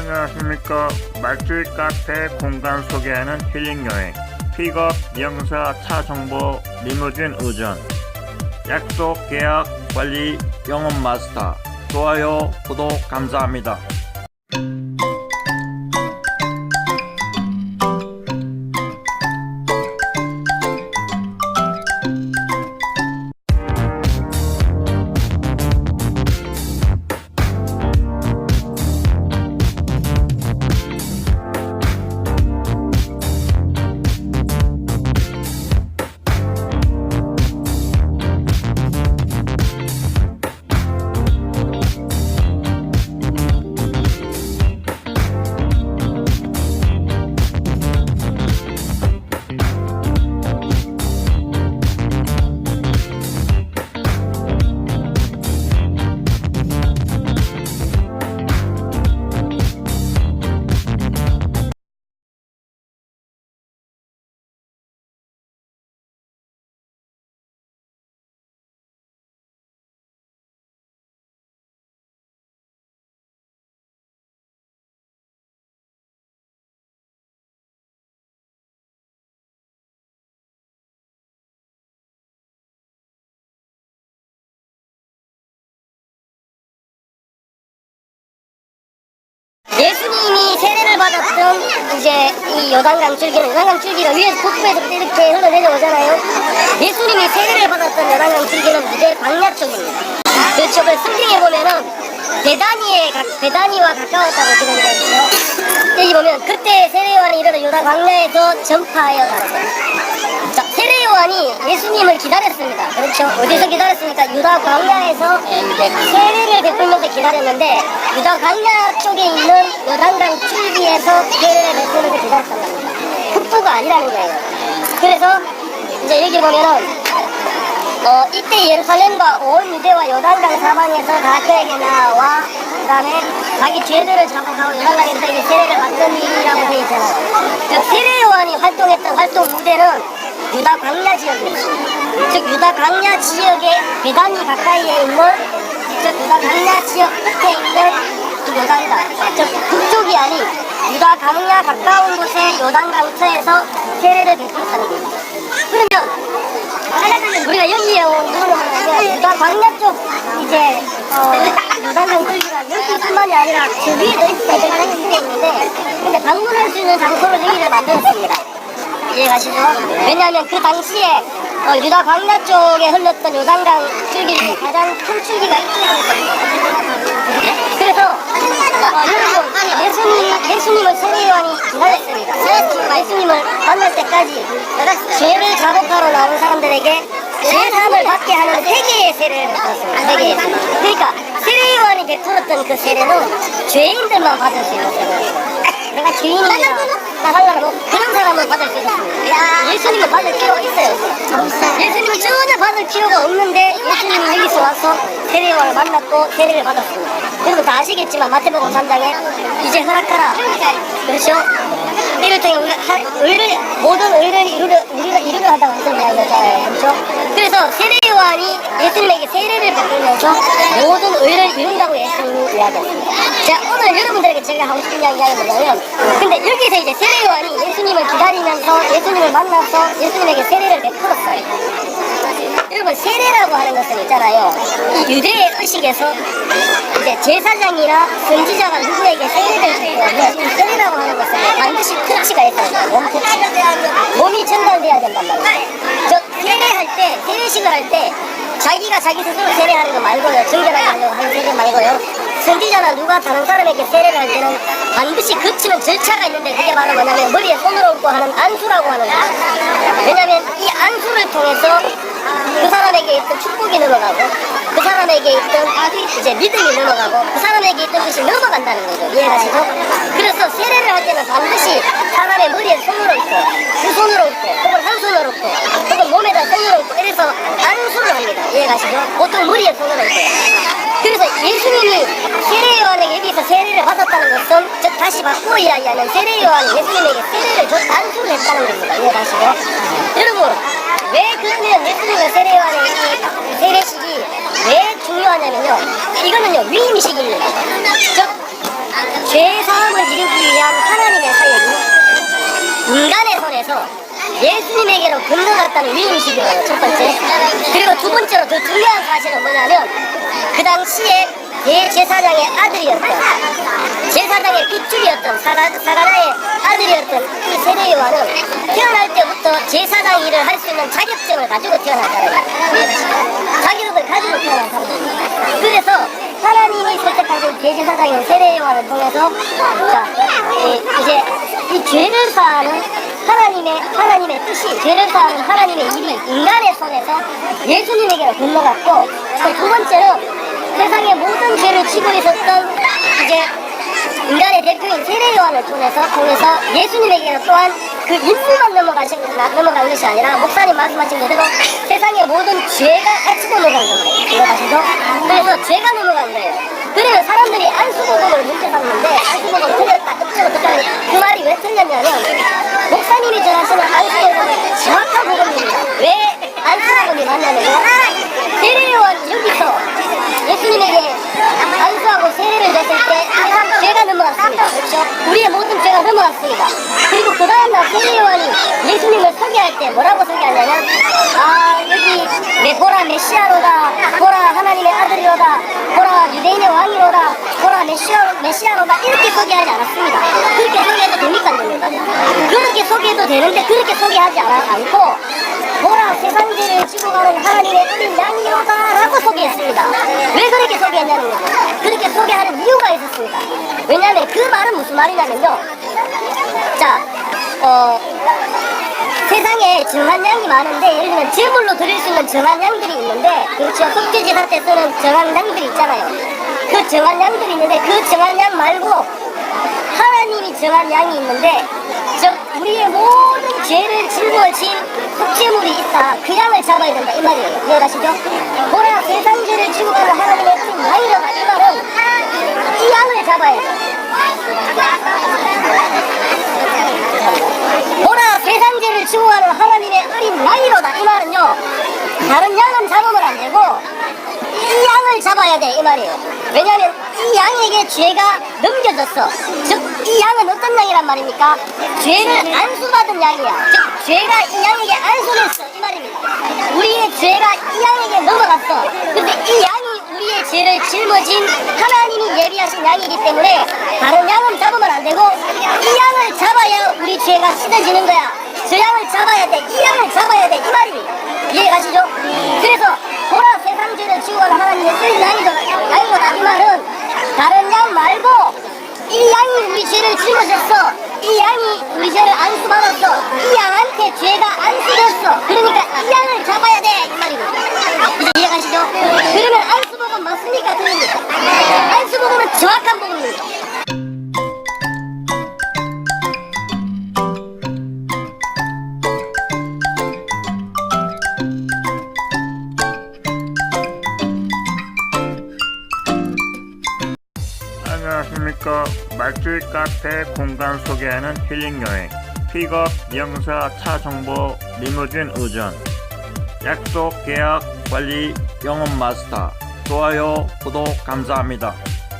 안녕하십니까. 말주의 카페 공간 소개하는 힐링 여행. 픽업, 영사, 차 정보, 리무진 의전. 약속, 계약, 관리, 영업 마스터. 좋아요, 구독 감사합니다. 예수님이 세례를 받았던 이제 이 요단강 줄기는 요단강 줄기가 위에서 북부에서 이렇게 흘러내려오잖아요. 예수님이 세례를 받았던 요단강 줄기는 이제 광야 쪽입니다. 그렇죠. 그 성경에 보면은 베다니에 가, 베다니와 가까웠다고 기록이 되어 있죠. 여기 보면 그때 세례요한이 이르러 요단 광야에서 전파하여 갔어요. 자, 세례 요한이 예수님을 기다렸습니다. 그렇죠. 어디서 기다렸습니까? 유다 광야에서 세례를 베풀면서 기다렸는데 유다 광야 쪽에 있는 요단강 줄기에서 세례를 베풀면서 기다렸단 말입니다. 북부가 아니라는 거예요. 그래서 이제 여기 보면은 어, 이때 예루살렘과 온 유대와 요단강 사방에서 다 그에게 나와 그 다음에 자기 죄들을 자복하고 요단강에서 이게 세례를 받던 일이라고 되어 있잖아요. 즉 세례 요한이 활동했던 활동 무대는 유다 광야 지역입니다. 즉 유다 광야 지역의 배단이 가까이에 있는 즉 유다 광야 지역 끝에 있는 그 요단강 즉 북쪽이 아닌 유다 광야 가까운 곳의 요단강 터에서 세례를 베풀었다는 겁니다. 그러면 우리가 여기에 온 누구는 유다 광야 쪽 이제 어, 유다강 끌기가 여기뿐만이 아니라 그 위에도 있어야 있는데 근데 방문할 수 있는 장소로 여기를 만들었습니다. 이해가시죠? 왜냐하면 그 당시에 어, 유다 광야 쪽에 흘렀던 요단강 줄기 가장 큰 줄기가 있었거든요. 그래서 어, 예수님을 세례요한이 기다렸습니다. 예수님을 만날 때까지 죄를 자복하러 나온 사람들에게 죄사함을 받게 하는 세계의 세례를 베풀었습니다. 세계의 세례. 그러니까 세례요한이 베풀었던 그 세례는 죄인들만 받을 수 있는 세례예요. 내가 죄인이야. 나 상관없고 그런 사람은 받을 수 있습니다. 예수님은 받을 필요가 있어요. 예수님은 전혀 받을 필요가 없는데 예수님은 여기서 와서 세례요한을 만났고 세례를 받았습니다. 여러분 다 아시겠지만 마태복음 3장에 이제 허락하라. 그렇죠? 이를 통해 우리가 하- 의를 모든 의를 이루려 우리가 이루려 하다고 하는 이야기잖아요. 그렇죠? 그래서 세례요한이 예수님에게 세례를 베풀면서 모든 의를 이룬다고 예수님이 이야기했습니다. 자 오늘 여러분들에게 제가 하고 싶은 이야기가 뭐냐면 근데 여기서 이제 세례요한이 예수님을 기다리면서 예수님을 만나서 예수님에게 세례를 베풀었어요. 여러분 세례라고 하는 것은 있잖아요. 이 유대의 의식에서 이제 제사장이나 선지자가 누구에게 세례를 주면 이 세례라고 하는 것은 반드시 터치가 있어야 돼요. 몸 터치. 몸이 전달돼야 된단 말이에요. 저 세례할 때, 세례식을 할 때 자기가 자기 스스로 세례하는 거 말고요. 정결하게 하려고 하는 세례 말고요. 선지자나 누가 다른 사람에게 세례를 할 때는 반드시 거치는 절차가 있는데 그게 바로 뭐냐면 머리에 손을 얹고 하는 안수라고 하는 거예요. 왜냐하면 이 안수를 통해서 그 사람에게 있던 축복이 늘어나고 그 사람에게 있던 이제 믿음이 늘어가고 그 사람에게 있던 것이 넘어간다는 거죠. 이해가시죠? 그래서 세례를 할 때는 반드시 사람의 머리에 손을 얹고 두 손을 얹고 혹은 한 손을 얹고 혹은 몸에다 손을 얹고 이래서 안수를 합니다. 이해가시죠? 보통 머리에 손을 얹고요. 그래서 예수님이 세례요한에게 여기서 세례를 받았다는 것은 즉 다시 바꾸어 이야기하면 세례요한이 예수님에게 세례를 줬 안수를 했다는 겁니다. 이해가시죠? 여러분 왜 근데 왜 그런 세례 요한이 세례식이 왜 중요하냐면요. 이거는요 위임식입니다. 즉, 죄 사함을 이루기 위한 하나님의 사역이 인간의 선에서 예수님에게로 건너갔다는 위임식이에요. 첫 번째. 그리고 두 번째로 더 중요한 사실은 뭐냐면 그 당시에 대제사장의 아들이었던, 제사장의 빗줄이었던 사가, 사가나의 아들이었던 이 세례 요한은 태어날 때부터 제사장 일을 할 수 있는 자격증을 가지고 태어났잖아요. 자격을 가지고 태어난 사람입니다. 그래서 하나님이 선택하신 대제사장인 세례 요한을 통해서 자, 이- 이제 이 죄를 사하는 하나님의 하나님의 뜻이 죄를 사하는 하나님의 일이 인간의 손에서 예수님에게로 건너갔고 또두 번째는 세상의 모든 죄를 지고 있었던 이제 인간의 대표인 세례 요한을 통해서 통해서 예수님에게는 또한 그 인물만 넘어가신 넘어간 것이 아니라 목사님 말씀하신 대로 세상의 모든 죄가 같이 넘어간 겁니다. 아시죠? 그래서 죄가 넘어간 거예요. 그러면 사람들이 안수복음을 문제 삼는데 안수복음 틀렸다 듣다니 그 말이 왜 틀렸냐면 목사님이 전하시는 안수복음은 정확한 복음입니다. 왜 안수복음이 맞냐면요. 세례 요한 여기서 예수님에게 안수하고 세례를 냈을 때 항상 죄가 넘어갔습니다. 그렇죠? 우리의 모든 죄가 넘어갔습니다. 그리고 그 다음 날 세례 요한이 예수님을 소개할 때 뭐라고 소개하냐면 아 여기 네, 보라 메시아로다 보라 하나님의 아들이로다 보라 유대인의 왕이로다 보라 메시아, 메시아로다 이렇게 소개하지 않았습니다. 그렇게 소개해도 됩니까? 안 됩니까? 그렇게 소개해도 되는데 그렇게 소개하지 않아, 않고 보라 세상 죄를 지고 가는 하나님의 어린 양이로다라고 소개했습니다. 왜 그렇게 소개했냐면요. 그렇게 소개하는 이유가 있었습니다. 왜냐하면 그 말은 무슨 말이냐면요. 자, 어, 세상에 정한 양이 많은데 예를 들면 제물로 드릴 수 있는 정한 양들이 있는데 그렇죠. 속죄제사 때 쓰는 정한 양들이 있잖아요. 그 정한 양들이 있는데 그 정한 양 말고 하나님이 정한 양이 있는데 즉 우리의 모든 죄를 짊어진 속죄물이 있다. 그 양을 잡아야 된다 이 말이에요. 이해가시죠? 보라 세상 죄를 지고 가는 하나님의 큰 양이라다 이 말은 이 양을 잡아야 돼. 보라 세상 죄를 지고 가는 하나님의 어린 양이로다 이 말은요. 다른 양은 잡으면 안 되고 이 양을 잡아야 돼 이 말이에요. 왜냐하면 이 양에게 죄가 넘겨졌어. 즉 이 양은 어떤 양이란 말입니까? 죄를 안수받은 양이야. 즉 죄가 이 양에게 안수됐어 이 말입니다. 우리의 죄가 이 양에게 넘어갔어. 근데 이 양이 우리의 죄를 짊어진 하나님이 예비하신 양이기 때문에 다른 양은 잡으면 안 되고 이 양을 잡아야 우리 죄가 씻어지는 거야. 저 양을 잡아야 돼. 이 양을 잡아야 돼. 이 말입니다. 이해가시죠? 그래서 보라 세상 죄를 지고 가는 하나님의 쓴 양이다. 양이다. 이 말은 다른 양 말고 이 양이 우리 죄를 짊어졌어. 이 양이 우리 죄를 안수받았어. 이 양한테 죄가 안수됐어. 그러니까 이 양을 잡아야 돼. 이 말입니다. 이제 이해가시죠? 그러면 안녕하십니까. 말줄 카페 공간 소개하는 힐링 여행. 픽업 영사 차 정보 리무진 의전. 약속 계약 관리 영업 마스터. 좋아요 구독 감사합니다.